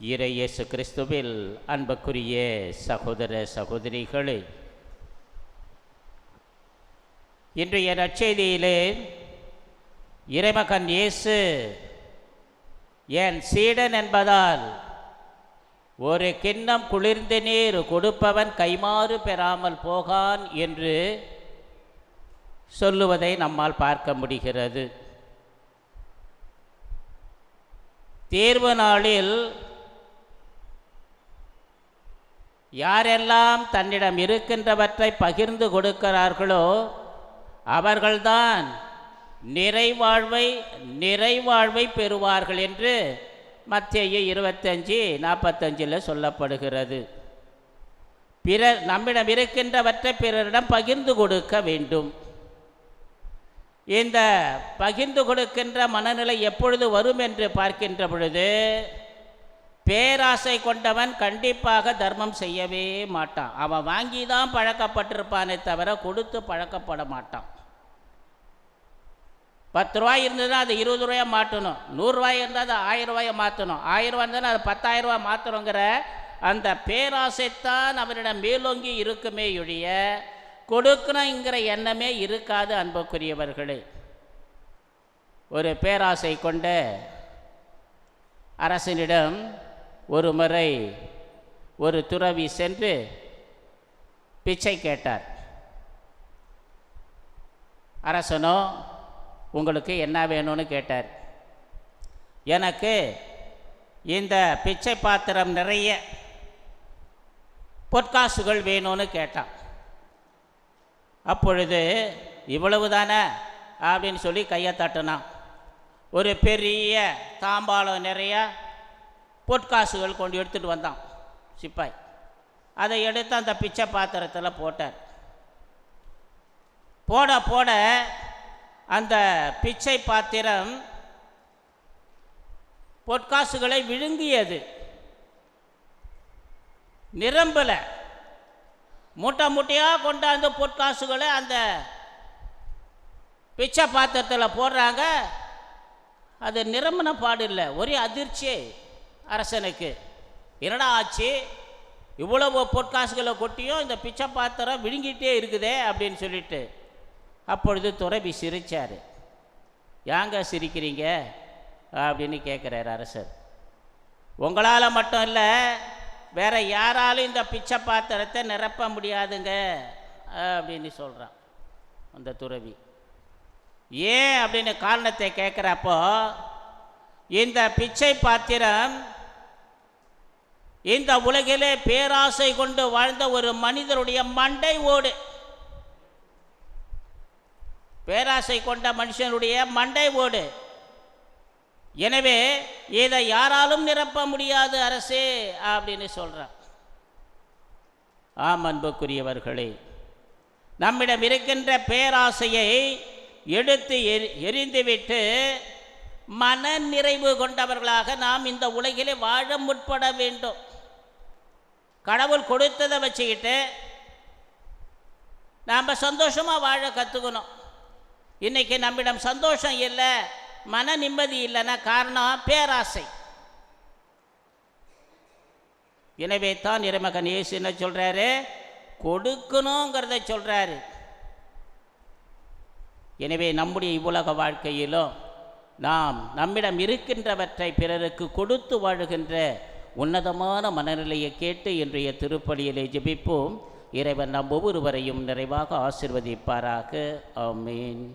இறை இயேசு கிறிஸ்துவில் அன்புக்குரிய சகோதர சகோதரிகளே இன்றைய நற்செய்தியிலே இறைமகன் இயேசு என் சீடன் என்பதால் ஒரு கிண்ணம் குளிர்ந்த நீர் கொடுப்பவன் கைமாறு பெறாமல் போகான் என்று சொல்லுவதை நம்மால் பார்க்க முடிகிறது. தேர்வு நாளில் யாரெல்லாம் தன்னிடம் இருக்கின்றவற்றை பகிர்ந்து கொடுக்கிறார்களோ அவர்கள்தான் நிறைவாழ்வை நிறைவாழ்வை பெறுவார்கள் என்று மத்திய இருபத்தஞ்சி நாற்பத்தஞ்சில் சொல்லப்படுகிறது. பிறர் நம்மிடம் இருக்கின்றவற்றை பிறரிடம் பகிர்ந்து கொடுக்க வேண்டும். இந்த பகிர்ந்து கொடுக்கின்ற மனநிலை எப்பொழுது வரும் என்று பார்க்கின்ற பொழுது பேராசை கொண்டவன் கண்டிப்பாக தர்மம் செய்யவே மாட்டான். அவன் வாங்கி தான் பழக்கப்பட்டிருப்பானே தவிர கொடுத்து பழக்கப்பட மாட்டான். பத்து ரூபாய் இருந்ததுன்னா அது இருபது ரூபாயை மாற்றணும். நூறுரூவாய் இருந்தால் அது ஆயிரம் ரூபாயை மாற்றணும். ஆயிரம் ரூபா இருந்தாலும் அது பத்தாயிரம் ரூபாய் மாற்றணுங்கிற அந்த பேராசைத்தான் அவரிடம் மேலோங்கி இருக்குமே ஒழிய கொடுக்கணுங்கிற எண்ணமே இருக்காது அன்புக்குரியவர்களே. ஒரு பேராசை கொண்ட அரசனிடம் ஒரு முறை ஒரு துறவி சென்று பிச்சை கேட்டார். அரசனோ உங்களுக்கு என்ன வேணும்னு? கேட்டார். எனக்கு இந்த பிச்சை பாத்திரம் நிறைய பொற்காசுகள் வேணும்னு கேட்டான். அப்பொழுது இவ்வளவு தானே அப்படின்னு சொல்லி கையை தட்டினான். ஒரு பெரிய தாம்பாளம் நிறையா பொற்காசுகள் கொண்டு எடுத்துகிட்டு வந்தான் சிப்பாய். அதை எடுத்து அந்த பிச்சை பாத்திரத்தில் போட்டார். போட போட அந்த பிச்சை பாத்திரம் பொற்காசுகளை விழுங்கியது. நிரம்பலை. மூட்டை மூட்டையாக கொண்டாந்து பொற்காசுகளை அந்த பிச்சை பாத்திரத்தில் போடுறாங்க. அது நிரம்பின பாடு இல்லை ஒரே அதிர்ச்சியே. அரசனுக்கு. என்னடா ஆச்சு? இவ்வளவு பொற்காசுகளை கொட்டியும் இந்த பிச்சை பாத்திரம் விழுங்கிட்டே இருக்குதே அப்படின்னு சொல்லிட்டு அப்பொழுது துறவி சிரிச்சார். ஏங்க சிரிக்கிறீங்க? அப்படின்னு கேட்குறாரு அரசர். உங்களால் மட்டும் இல்லை வேற யாராலும் இந்த பிச்சை பாத்திரத்தை நிரப்ப முடியாதுங்க அப்படின்னு சொல்கிறான் அந்த துறவி. ஏன்? அப்படின்னு காரணத்தை கேட்குறப்போ இந்த பிச்சை பாத்திரம் இந்த உலகிலே பேராசை கொண்டு வாழ்ந்த ஒரு மனிதருடைய மண்டை ஓடு. பேராசை கொண்ட மனுஷனுடைய மண்டை ஓடு. எனவே இதை யாராலும் நிரப்ப முடியாது அரசே அப்படின்னு சொல்கிறான் ஆம் அன்புக்குரியவர்களே நம்மிடம் இருக்கின்ற பேராசையை எடுத்து எரி எரிந்துவிட்டு மன நிறைவு கொண்டவர்களாக நாம் இந்த உலகிலே வாழ முற்பட வேண்டும். கடவுள் கொடுத்ததை வச்சுக்கிட்டு நாம் சந்தோஷமாக வாழ கற்றுக்கணும் இன்றைக்கி நம்மிடம் சந்தோஷம் இல்லை மன நிம்மதி இல்லைன்னா காரணம் பேராசை. எனவே தான் இறைமகன் இயேசு என்ன சொல்கிறாரு கொடுக்கணுங்கிறத சொல்கிறாரு எனவே நம்முடைய இவ்வுலக வாழ்க்கையிலும் நாம் நம்மிடம் இருக்கின்றவற்றை பிறருக்கு கொடுத்து வாழுகின்ற உன்னதமான மனநிலையை கேட்டு இன்றைய திருப்பலியிலே ஜெபிப்போம். இறைவன் நம் ஒவ்வொருவரையும் நிறைவாக ஆசிர்வதிப்பாராக. ஆமீன்.